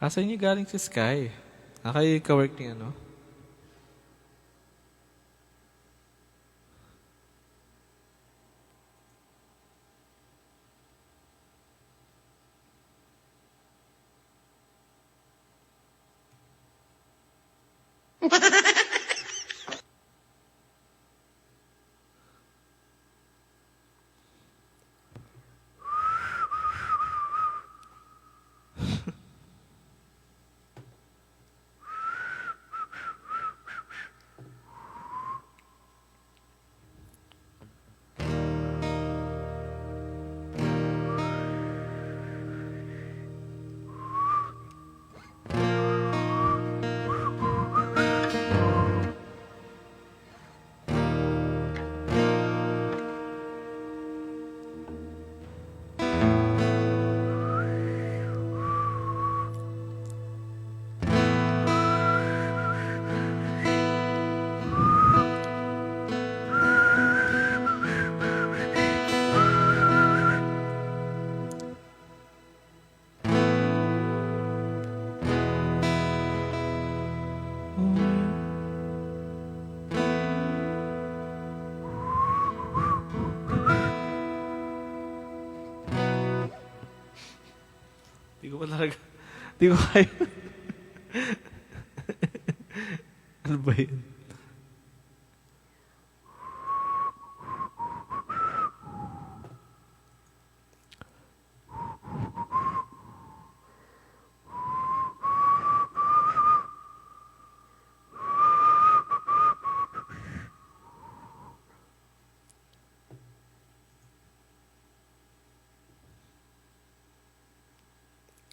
Asa niyo galing si Sky? Ah, kayo yung ka-work ni ano? Di ko pa talaga, di ko kaya. ano ba yun?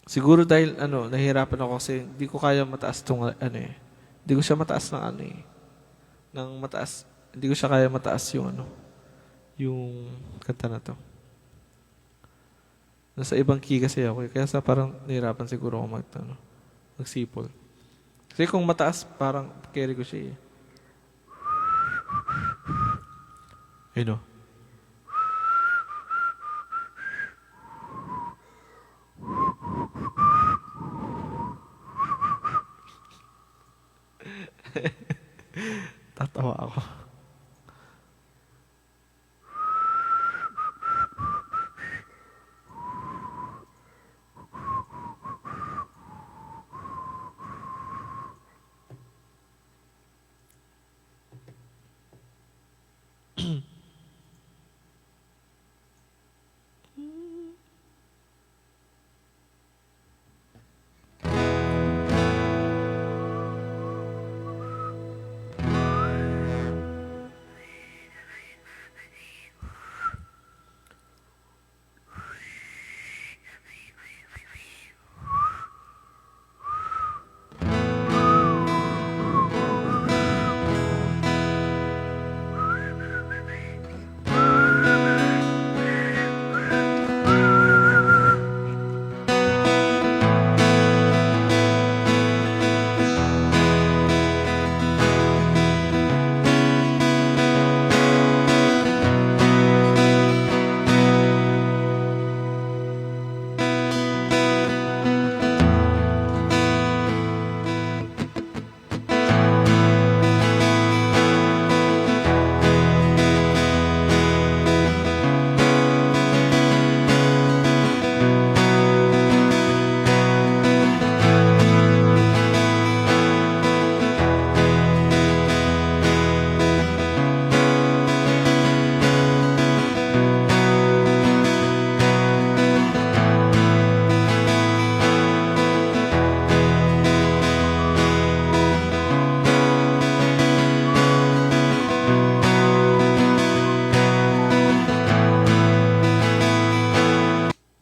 Siguro dahil ano, nahihirapan ako kasi hindi ko kaya mataas tong ano eh. Hindi ko siya mataas ng ano eh. Ng mataas, hindi ko siya kaya mataas yung ano, yung kanta na to. Nasa ibang key kasi ako eh. Kaya sa parang nahihirapan siguro ako mag, ano, magsipol. Kasi kung mataas, parang carry ko siya eh. Ayun o. Tatawa ako.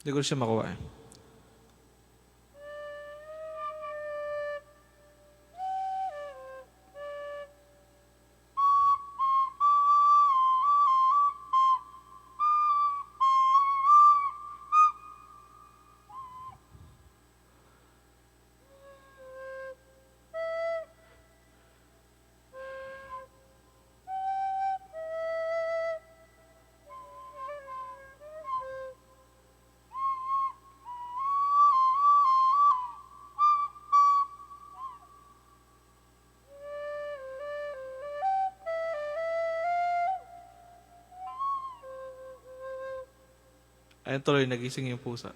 Hindi ko siya makuha eh. Ayun tuloy, nagising yung pusa.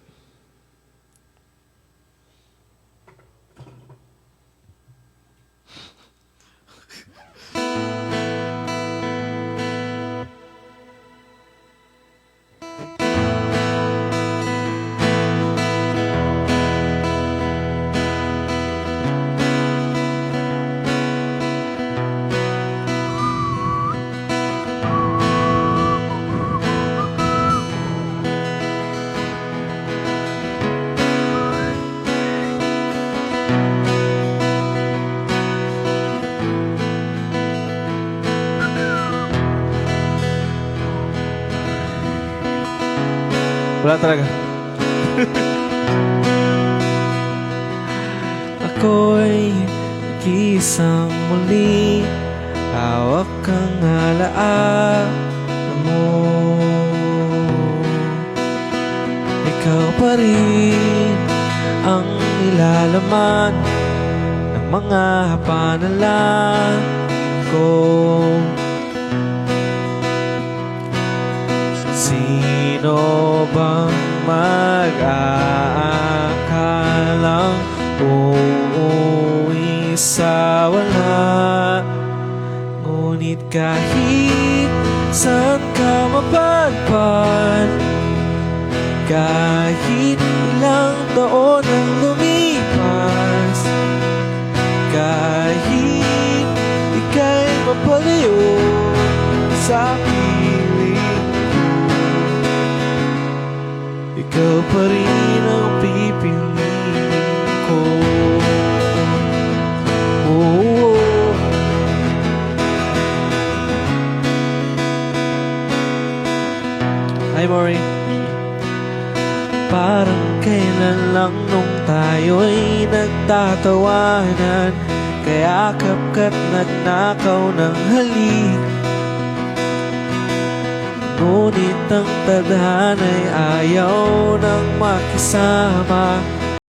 Wala talaga. Ako'y nag-iisang muli. Hawak kang halaan mo. Ikaw pa rin ang ilalaman Ng mga panalang Ngunit kahit saan ka mapadpad Kahit ilang taon ang lumipas Kahit ika'y mapalayo sa piling ikaw pa rin Hi, Maury. Parang kailan lang nung tayo'y nagtatawanan Kaya kapkat nagnakaw ng halik Ngunit ang tadhana'y ayaw nang makisama